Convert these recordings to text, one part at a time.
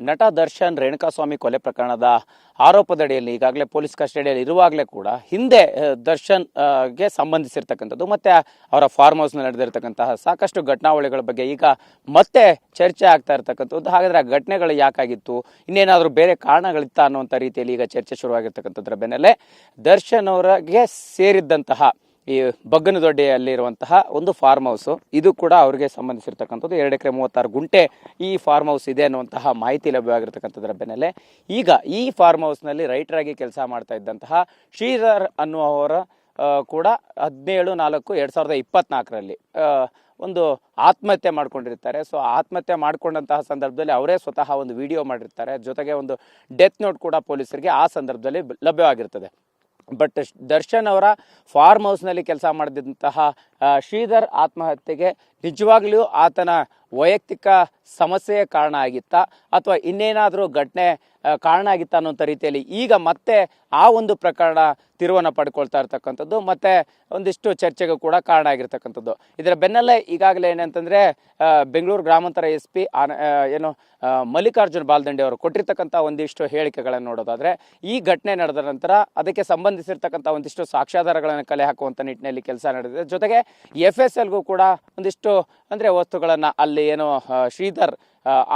ನಟ ದರ್ಶನ್ ರೇಣುಕಾಸ್ವಾಮಿ ಕೊಲೆ ಪ್ರಕರಣದ ಆರೋಪದಡಿಯಲ್ಲಿ ಈಗಾಗಲೇ ಪೊಲೀಸ್ ಕಸ್ಟಡಿಯಲ್ಲಿ ಇರುವಾಗಲೇ ಕೂಡ ಹಿಂದೆ ದರ್ಶನ್ಗೆ ಸಂಬಂಧಿಸಿರ್ತಕ್ಕಂಥದ್ದು ಮತ್ತೆ ಅವರ ಫಾರ್ಮ್ ಹೌಸ್ನಲ್ಲಿ ನಡೆದಿರ್ತಕ್ಕಂತಹ ಸಾಕಷ್ಟು ಘಟನಾವಳಿಗಳ ಬಗ್ಗೆ ಈಗ ಮತ್ತೆ ಚರ್ಚೆ ಆಗ್ತಾ ಇರ್ತಕ್ಕಂಥದ್ದು. ಹಾಗಾದ್ರೆ ಆ ಘಟನೆಗಳು ಯಾಕಾಗಿತ್ತು? ಇನ್ನೇನಾದರೂ ಬೇರೆ ಕಾರಣಗಳಿತ್ತ ಅನ್ನುವಂಥ ರೀತಿಯಲ್ಲಿ ಈಗ ಚರ್ಚೆ ಶುರುವಾಗಿರ್ತಕ್ಕಂಥದ್ರ ಬೆನ್ನಲ್ಲೇ ದರ್ಶನ್ ಅವರಿಗೆ ಸೇರಿದ್ದಂತಹ ಈ ಬಗ್ಗನದೊಡ್ಡಿಯಲ್ಲಿರುವಂತಹ ಒಂದು ಫಾರ್ಮ್ ಹೌಸ್ ಇದು ಕೂಡ ಅವರಿಗೆ ಸಂಬಂಧಿಸಿರ್ತಕ್ಕಂಥದ್ದು. ಎರಡು ಎಕರೆ ಮೂವತ್ತಾರು ಗುಂಟೆ ಈ ಫಾರ್ಮ್ ಹೌಸ್ ಇದೆ ಅನ್ನುವಂತಹ ಮಾಹಿತಿ ಲಭ್ಯವಾಗಿರ್ತಕ್ಕಂಥದ್ರ ಬೆನ್ನಲ್ಲೇ. ಈಗ ಈ ಫಾರ್ಮ್ ಹೌಸ್ನಲ್ಲಿ ಆಗಿ ಕೆಲಸ ಮಾಡ್ತಾ ಇದ್ದಂತಹ ಶ್ರೀಧರ್ ಅನ್ನುವವರ ಕೂಡ ಹದಿನೇಳು, ನಾಲ್ಕು, ಎರಡು ಸಾವಿರದ ಇಪ್ಪತ್ನಾಲ್ಕರಲ್ಲಿ ಒಂದು ಆತ್ಮಹತ್ಯೆ ಮಾಡ್ಕೊಂಡಿರ್ತಾರೆ. ಸೊ ಆತ್ಮಹತ್ಯೆ ಮಾಡ್ಕೊಂಡಂತಹ ಸಂದರ್ಭದಲ್ಲಿ ಅವರೇ ಸ್ವತಃ ಒಂದು ವಿಡಿಯೋ ಮಾಡಿರ್ತಾರೆ. ಜೊತೆಗೆ ಒಂದು ಡೆತ್ ನೋಟ್ ಕೂಡ ಪೊಲೀಸರಿಗೆ ಆ ಸಂದರ್ಭದಲ್ಲಿ ಲಭ್ಯವಾಗಿರ್ತದೆ. ಬಟ್ ದರ್ಶನ್ ಅವರ ಫಾರ್ಮ್ ಹೌಸ್ನಲ್ಲಿ ಕೆಲಸ ಮಾಡಿದಂತಹ ಶ್ರೀಧರ್ ಆತ್ಮಹತ್ಯೆಗೆ ನಿಜವಾಗ್ಲೂ ಆತನ ವೈಯಕ್ತಿಕ ಸಮಸ್ಯೆಯ ಕಾರಣ ಆಗಿತ್ತಾ ಅಥವಾ ಇನ್ನೇನಾದರೂ ಘಟನೆ ಕಾರಣ ಆಗಿತ್ತಾ ಅನ್ನೋಂಥ ರೀತಿಯಲ್ಲಿ ಈಗ ಮತ್ತೆ ಆ ಒಂದು ಪ್ರಕರಣ ತಿರುವನ್ನು ಪಡ್ಕೊಳ್ತಾ ಇರ್ತಕ್ಕಂಥದ್ದು ಮತ್ತೆ ಒಂದಿಷ್ಟು ಚರ್ಚೆಗೂ ಕೂಡ ಕಾರಣ ಆಗಿರ್ತಕ್ಕಂಥದ್ದು. ಇದರ ಬೆನ್ನಲ್ಲೇ ಈಗಾಗಲೇ ಏನಂತಂದರೆ ಬೆಂಗಳೂರು ಗ್ರಾಮಾಂತರ ಎಸ್ ಪಿ ಏನು ಆ, ಮಲ್ಲಿಕಾರ್ಜುನ್ ಬಾಲ್ದಂಡೆ ಅವರು ಕೊಟ್ಟಿರ್ತಕ್ಕಂಥ ಒಂದಿಷ್ಟು ಹೇಳಿಕೆಗಳನ್ನು ನೋಡೋದಾದ್ರೆ ಈ ಘಟನೆ ನಡೆದ ನಂತರ ಅದಕ್ಕೆ ಸಂಬಂಧಿಸಿರ್ತಕ್ಕಂಥ ಒಂದಿಷ್ಟು ಸಾಕ್ಷ್ಯಾಧಾರಗಳನ್ನು ಕಲೆ ಹಾಕುವಂಥ ನಿಟ್ಟಿನಲ್ಲಿ ಕೆಲಸ ನಡೆದಿದೆ. ಜೊತೆಗೆ ಎಫ್ ಎಸ್ ಎಲ್ಗೂ ಕೂಡ ಒಂದಿಷ್ಟು ಅಂದ್ರೆ ವಸ್ತುಗಳನ್ನು ಅಲ್ಲಿ ಏನು ಶ್ರೀಧರ್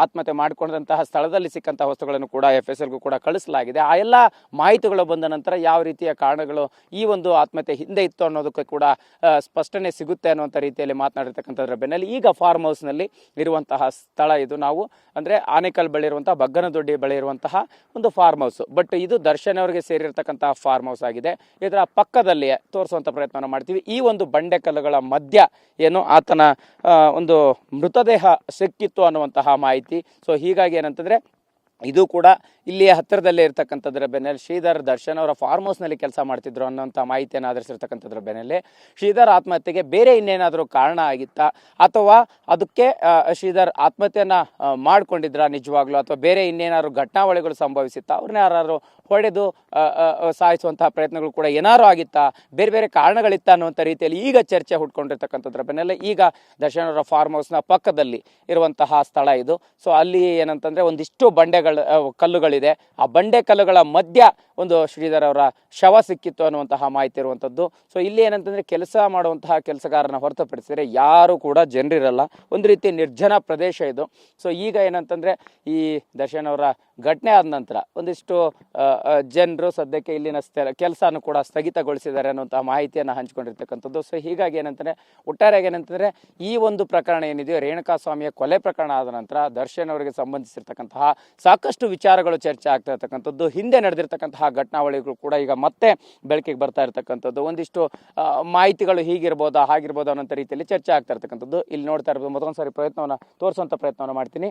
ಆತ್ಮಹತ್ಯೆ ಮಾಡಿಕೊಂಡಂತಹ ಸ್ಥಳದಲ್ಲಿ ಸಿಕ್ಕಂತಹ ವಸ್ತುಗಳನ್ನು ಕೂಡ ಎಫ್ ಎಸ್ ಎಲ್ಗೂ ಕೂಡ ಕಳಿಸಲಾಗಿದೆ. ಆ ಎಲ್ಲ ಮಾಹಿತಿಗಳು ಬಂದ ನಂತರ ಯಾವ ರೀತಿಯ ಕಾರಣಗಳು ಈ ಒಂದು ಆತ್ಮಹತ್ಯೆ ಹಿಂದೆ ಇತ್ತು ಅನ್ನೋದಕ್ಕೆ ಕೂಡ ಸ್ಪಷ್ಟನೆ ಸಿಗುತ್ತೆ ಅನ್ನುವಂಥ ರೀತಿಯಲ್ಲಿ ಮಾತನಾಡಿರ್ತಕ್ಕಂಥದ್ರ ಬೆನ್ನಲ್ಲಿ ಈಗ ಫಾರ್ಮ್ ಹೌಸ್ನಲ್ಲಿ ಇರುವಂತಹ ಸ್ಥಳ ಇದು. ನಾವು ಅಂದರೆ ಆನೇಕಲ್ ಬಳಿ ಇರುವಂತಹ, ಬಗ್ಗನದೊಡ್ಡಿ ಬಳಿ ಇರುವಂತಹ ಒಂದು ಫಾರ್ಮ್ ಹೌಸ್ ಬಟ್ ಇದು ದರ್ಶನ್ ಅವರಿಗೆ ಸೇರಿರ್ತಕ್ಕಂತಹ ಫಾರ್ಮ್ ಹೌಸ್ ಆಗಿದೆ. ಇದರ ಪಕ್ಕದಲ್ಲಿಯೇ ತೋರಿಸುವಂತ ಪ್ರಯತ್ನವನ್ನು ಮಾಡ್ತೀವಿ. ಈ ಒಂದು ಬಂಡೆ ಕಲ್ಲುಗಳ ಮಧ್ಯ ಏನು ಆತನ ಒಂದು ಮೃತದೇಹ ಸಿಕ್ಕಿತ್ತು ಅನ್ನುವಂತಹ ಮಾಹಿತಿ. ಸೊ ಹೀಗಾಗಿ ಏನಂತಂದ್ರೆ ಇದು ಕೂಡ ಇಲ್ಲಿ ಹತ್ತಿರದಲ್ಲೇ ಇರ್ತಕ್ಕಂಥದ್ರ ಬೆನ್ನಲ್ಲಿ ಶ್ರೀಧರ್ ದರ್ಶನ್ ಅವರ ಫಾರ್ಮ್ ಹೌಸ್ನಲ್ಲಿ ಕೆಲಸ ಮಾಡ್ತಿದ್ರು ಅನ್ನೋಂಥ ಮಾಹಿತಿಯನ್ನು ಆಧರಿಸಿರ್ತಕ್ಕಂಥದ್ರ ಬೆನ್ನಲ್ಲಿ ಶ್ರೀಧರ್ ಆತ್ಮಹತ್ಯೆಗೆ ಬೇರೆ ಇನ್ನೇನಾದರೂ ಕಾರಣ ಆಗಿತ್ತಾ? ಅಥವಾ ಅದಕ್ಕೆ ಶ್ರೀಧರ್ ಆತ್ಮಹತ್ಯೆಯನ್ನು ಮಾಡಿಕೊಂಡಿದ್ರ ನಿಜವಾಗ್ಲೂ? ಅಥವಾ ಬೇರೆ ಇನ್ನೇನಾದ್ರು ಘಟನಾವಳಿಗಳು ಸಂಭವಿಸಿತ್ತಾ? ಅವ್ರನ್ನ ಯಾರು ಹೊಡೆದು ಸಾಯಿಸುವಂತಹ ಪ್ರಯತ್ನಗಳು ಕೂಡ ಏನಾರು ಆಗಿತ್ತಾ? ಬೇರೆ ಬೇರೆ ಕಾರಣಗಳಿತ್ತ ಅನ್ನುವಂಥ ರೀತಿಯಲ್ಲಿ ಈಗ ಚರ್ಚೆ ಹುಟ್ಕೊಂಡಿರ್ತಕ್ಕಂಥದ್ರ ಬೆನ್ನಲ್ಲೇ ಈಗ ದರ್ಶನ್ ಅವರ ಫಾರ್ಮ್ ಹೌಸ್ನ ಪಕ್ಕದಲ್ಲಿ ಇರುವಂತಹ ಸ್ಥಳ ಇದು. ಸೊ, ಅಲ್ಲಿ ಏನಂತಂದ್ರೆ ಒಂದಿಷ್ಟು ಬಂಡೆಗಳ ಕಲ್ಲುಗಳಿದೆ. ಆ ಬಂಡೆ ಕಲ್ಲುಗಳ ಮಧ್ಯ ಒಂದು ಶ್ರೀಧರ್ ಅವರ ಶವ ಸಿಕ್ಕಿತ್ತು ಅನ್ನುವಂತಹ ಮಾಹಿತಿ ಇರುವಂಥದ್ದು ಸೊ ಇಲ್ಲಿ ಏನಂತಂದರೆ ಕೆಲಸ ಮಾಡುವಂತಹ ಕೆಲಸಗಾರನ ಹೊರತುಪಡಿಸಿದರೆ ಯಾರು ಕೂಡ ಜನರಿರಲ್ಲ. ಒಂದು ರೀತಿ ನಿರ್ಜನ ಪ್ರದೇಶ ಇದು. ಸೊ ಈಗ ಏನಂತಂದರೆ ಈ ದರ್ಶನ್ ಅವರ ಘಟನೆ ಆದ ನಂತರ ಒಂದಿಷ್ಟು ಜನರು ಸದ್ಯಕ್ಕೆ ಇಲ್ಲಿನ ಕೆಲಸನೂ ಕೂಡ ಸ್ಥಗಿತಗೊಳಿಸಿದ್ದಾರೆ ಅನ್ನುವಂತಹ ಮಾಹಿತಿಯನ್ನು ಹಂಚಿಕೊಂಡಿರ್ತಕ್ಕಂಥದ್ದು. ಸೊ ಹೀಗಾಗಿ ಏನಂತಂದ್ರೆ, ಒಟ್ಟಾರೆಯಾಗಿ ಏನಂತಂದ್ರೆ, ಈ ಒಂದು ಪ್ರಕರಣ ಏನಿದೆಯೋ, ರೇಣುಕಾ ಸ್ವಾಮಿಯ ಕೊಲೆ ಪ್ರಕರಣ ಆದ ನಂತರ ದರ್ಶನ್ ಅವರಿಗೆ ಸಂಬಂಧಿಸಿರ್ತಕ್ಕಂತಹ ಸಾಕಷ್ಟು ವಿಚಾರಗಳು ಚರ್ಚೆ ಆಗ್ತಾ ಇರ್ತಕ್ಕಂಥದ್ದು. ಹಿಂದೆ ನಡೆದಿರ್ತಕ್ಕಂತಹ ಘಟನಾವಳಿಗಳು ಕೂಡ ಈಗ ಮತ್ತೆ ಬೆಳಕಿಗೆ ಬರ್ತಾ ಇರ್ತಕ್ಕಂಥದ್ದು. ಒಂದಿಷ್ಟು ಮಾಹಿತಿಗಳು ಹೀಗಿರ್ಬೋದಾ, ಹಾಗಿರ್ಬೋದು ಅನ್ನೋಂಥ ರೀತಿಯಲ್ಲಿ ಚರ್ಚೆ ಆಗ್ತಾ ಇರ್ತಕ್ಕಂಥದ್ದು. ಇಲ್ಲಿ ನೋಡ್ತಾ ಇರ್ಬೋದು ಮತ್ತೊಂದು ಪ್ರಯತ್ನವನ್ನು ತೋರಿಸುವಂಥ ಪ್ರಯತ್ನವನ್ನು ಮಾಡ್ತೀನಿ.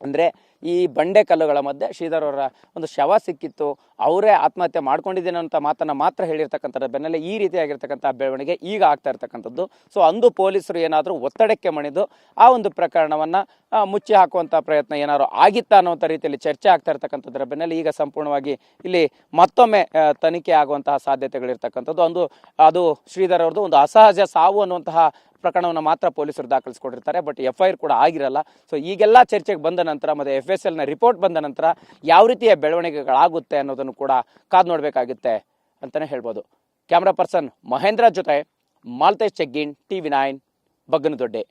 ಅಂದರೆ ಈ ಬಂಡೆ ಕಲ್ಲುಗಳ ಮಧ್ಯೆ ಶ್ರೀಧರ್ ಅವರ ಒಂದು ಶವ ಸಿಕ್ಕಿತ್ತು, ಅವರೇ ಆತ್ಮಹತ್ಯೆ ಮಾಡ್ಕೊಂಡಿದ್ದೇನೆ ಅಂತ ಮಾತನ್ನು ಮಾತ್ರ ಹೇಳಿರ್ತಕ್ಕಂಥದ್ದು, ಬೆನ್ನಲ್ಲೇ ಈ ರೀತಿಯಾಗಿರ್ತಕ್ಕಂಥ ಬೆಳವಣಿಗೆ ಈಗ ಆಗ್ತಾ ಇರ್ತಕ್ಕಂಥದ್ದು. ಸೊ ಅಂದು ಪೊಲೀಸರು ಏನಾದರೂ ಒತ್ತಡಕ್ಕೆ ಮಣಿದು ಆ ಒಂದು ಪ್ರಕರಣವನ್ನು ಮುಚ್ಚಿ ಹಾಕುವಂಥ ಪ್ರಯತ್ನ ಏನಾದರೂ ಆಗಿತ್ತಾ ಅನ್ನುವಂಥ ರೀತಿಯಲ್ಲಿ ಚರ್ಚೆ ಆಗ್ತಾ ಇರ್ತಕ್ಕಂಥದ್ರ ಬೆನ್ನಲ್ಲಿ ಈಗ ಸಂಪೂರ್ಣವಾಗಿ ಇಲ್ಲಿ ಮತ್ತೊಮ್ಮೆ ತನಿಖೆ ಆಗುವಂತಹ ಸಾಧ್ಯತೆಗಳಿರ್ತಕ್ಕಂಥದ್ದು. ಒಂದು ಅದು ಶ್ರೀಧರ್ ಅವ್ರದ್ದು ಒಂದು ಅಸಹಜ ಸಾವು ಅನ್ನುವಂತಹ ಪ್ರಕರಣವನ್ನು ಮಾತ್ರ ಪೊಲೀಸರು ದಾಖಲಿಸಿಕೊಂಡಿರ್ತಾರೆ ಬಟ್ ಎಫ್ ಐ ಕೂಡ ಆಗಿರಲ್ಲ. ಸೊ ಈಗೆಲ್ಲ ಚರ್ಚೆಗೆ ಬಂದ ನಂತರ ಮತ್ತೆ ಎಫ್ ಎಸ್ ಎಲ್ನ ರಿಪೋರ್ಟ್ ಬಂದ ನಂತರ ಯಾವ ರೀತಿಯ ಬೆಳವಣಿಗೆಗಳಾಗುತ್ತೆ ಅನ್ನೋದನ್ನು ಕೂಡ ಕಾದು ನೋಡಬೇಕಾಗುತ್ತೆ ಅಂತಲೇ ಹೇಳ್ಬೋದು. ಕ್ಯಾಮ್ರಾ ಪರ್ಸನ್ ಮಹೇಂದ್ರ ಜೊತೆ ಮಾಲ್ತೇಶ್ ಚೆಗ್ಗಿನ್ ಟಿ ವಿ ನೈನ್ ಬಗ್ಗನದೊಡ್ಡೆ.